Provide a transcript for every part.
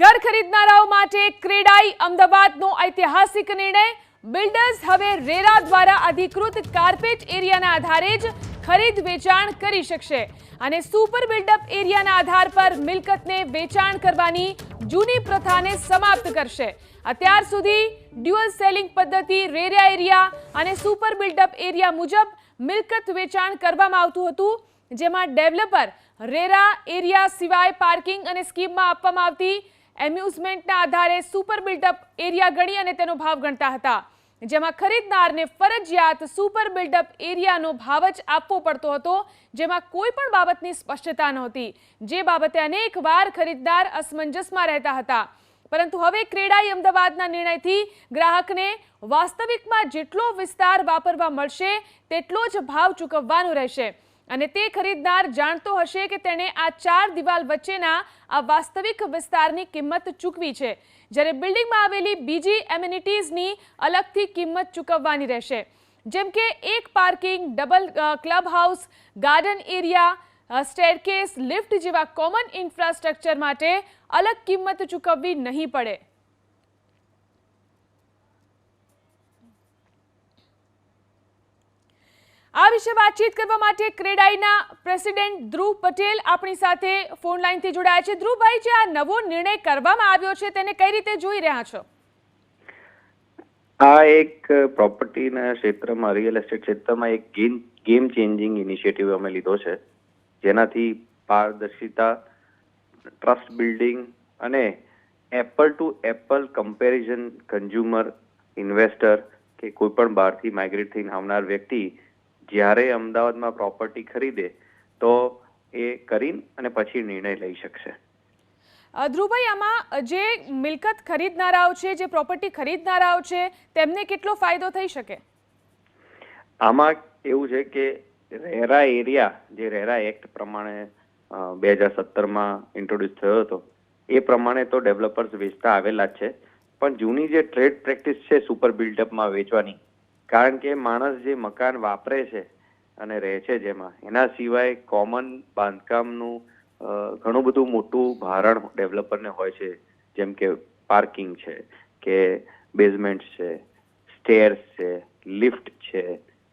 ઘર ખરીદનારાઓ માટે ક્રેડાઈ અમદાવાદનો ઐતિહાસિક નિર્ણય. બિલ્ડર્સ હવે રેરા દ્વારા અધિકૃત કાર્પેટ એરિયાના આધારે જ ખરીદ વેચાણ કરી શકશે અને સુપર બિલ્ડઅપ એરિયાના આધાર પર મિલકતને વેચાણ કરવાની જૂની પ્રથાને સમાપ્ત કરશે. અત્યાર સુધી ડ્યુઅલ સેલિંગ પદ્ધતિ રેરા એરિયા અને સુપર બિલ્ડઅપ એરિયા મુજબ મિલકત વેચાણ કરવામાં આવતું હતું, જેમાં ડેવલપર રેરા એરિયા સિવાય પાર્કિંગ અને સ્કીમમાં આપવામાં આવતી એમ્યુઝમેન્ટના આધારે સુપર બિલ્ડઅપ એરિયા ગણી અને તેનો ભાવ ગણતા હતા. જેમાં ખરીદનારને ફરજિયાત સુપર બિલ્ડઅપ એરિયાનો ભાવ જ આપવો પડતો હતો, જેમાં કોઈ પણ બાબતની સ્પષ્ટતા નહોતી. જે બાબતે અનેક વાર ખરીદદાર અસમંજસમાં રહેતા હતા. પરંતુ હવે ક્રેડાઈ અમદાવાદના નિર્ણયથી ગ્રાહકને વાસ્તવિકમાં જેટલો વિસ્તાર વાપરવા મળશે, તેટલો જ ભાવ ચૂકવવાનો રહેશે. અને તે ખરીદનાર જાણતો હશે કે તેણે આ ચાર દિવાલ વચ્ચેના આ વાસ્તવિક વિસ્તારની કિંમત ચૂકવી છે, જ્યારે બિલ્ડિંગમાં આવેલી બીજી એમ્યુનિટીઝની અલગથી કિંમત ચૂકવવાની રહેશે. જેમ કે એક parking, double club house garden area staircase, lift જેવા કોમન ઇન્ફ્રાસ્ટ્રક્ચર માટે અલગ કિંમત ચૂકવવી નહીં પડે આ વિશે વાતચીત કરવા માટે ક્રેડાઈના પ્રેસિડેન્ટ ધ્રુવ પટેલ આપણી સાથે ફોન લાઈનથી જોડાયા છે. ધ્રુવભાઈ, જે આ નવો નિર્ણય કરવામાં આવ્યો છે, તેને કઈ રીતે જોઈ રહ્યા છો? આ એક પ્રોપર્ટીના ક્ષેત્રમાં, રિયલ એસ્ટેટ ક્ષેત્રમાં એક ગેમ ગેમ ચેન્જિંગ ઇનિશિયેટિવ અમે લીધો છે. જેનાથી પારદર્શિતા, ટ્રસ્ટ બિલ્ડિંગ અને apple to apple comparison consumer, investor કે કોઈ પણ બહારથી માઇગ્રેટ થઈને આવનાર વ્યક્તિ જ્યારે અમદાવાદમાં પ્રોપર્ટી ખરીદે તો એ કરીને અને પછી નિર્ણય લઈ શકશે. ધ્રુવભાઈ આમાં જે મિલકત ખરીદનારાઓ છે જે પ્રોપર્ટી ખરીદનારાઓ છે તેમને કેટલો ફાયદો થઈ શકે? આમાં એવું છે કે રેરા એરિયા જે રેરા એક્ટ પ્રમાણે બે હજાર સત્તરમાં ઇન્ટ્રોડ્યુસ થયો હતો એ પ્રમાણે તો ડેવલપર્સ વેચતા આવેલા જ છે. પણ જૂની જે ટ્રેડ પ્રેક્ટિસ છે સુપર બિલ્ડઅપમાં વેચવાની કારણ કે માણસ જે મકાન વાપરે છે અને રહે છે જેમાં, એના સિવાય કોમન બાંધકામનું ઘણું બધું મોટું ભારણ ડેવલપરને હોય છે, જેમ કે પાર્કિંગ છે, કે બેઝમેન્ટ છે સ્ટેર્સ છે લિફ્ટ છે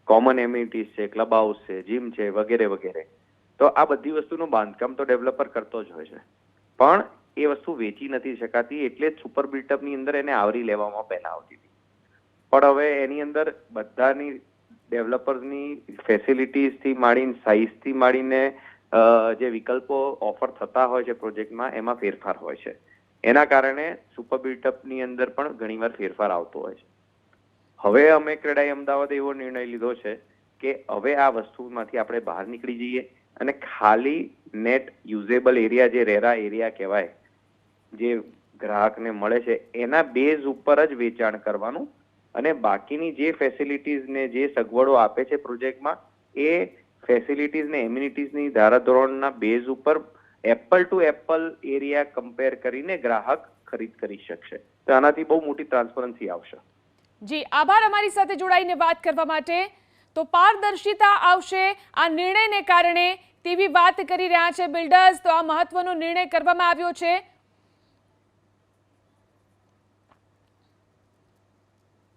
કોમન એમ્યુનિટીઝ છે ક્લબ હાઉસ છે જીમ છે, વગેરે વગેરે. તો આ બધી વસ્તુનું બાંધકામ તો ડેવલપર કરતો જ હોય છે. પણ એ વસ્તુ વેચી નથી શકાતી, એટલે જ સુપર બિલ્ટઅપની અંદર એને આવરી લેવામાં પહેલાં આવતી હતી. પણ હવે એની અંદર બધાની ડેવલપર્સની ફેસિલિટીઝથી માંડીને સાઇઝથી માંડીને જે વિકલ્પો ઓફર થતા હોય છે પ્રોજેક્ટમાં એમાં ફેરફાર હોય છે. એના કારણે સુપર બિલ્ટઅપની અંદર પણ ઘણીવાર ફેરફાર આવતો હોય છે. હવે અમે ક્રેડાઈ અમદાવાદ એવો નિર્ણય લીધો છે કે હવે આ વસ્તુમાંથી આપણે બહાર નીકળી જઈએ અને ખાલી નેટ યુઝેબલ એરિયા જે રેરા એરિયા કહેવાય, જે ગ્રાહકને મળે છે, એના બેઝ ઉપર જ વેચાણ કરવાનું અને બાકીની જે ફેસિલિટીઝ ને જે સગવડો આપે છે પ્રોજેક્ટમાં એ ફેસિલિટીઝ ને એમ્યુનિટીઝની ધારાધોરણના બેઝ ઉપર apple to apple area compare કરીને ગ્રાહક ખરીદ કરી શકશે. તો આનાથી બહુ મોટી ટ્રાન્સપરન્સી આવશે. જી, આભાર અમારી સાથે જોડાઈને વાત કરવા માટે. તો પારદર્શિતા આવશે આ નિર્ણયને કારણે. તેવી વાત કરી રહ્યા છે બિલ્ડર્સ, તો આ મહત્વનો નિર્ણય કરવામાં આવ્યો છે.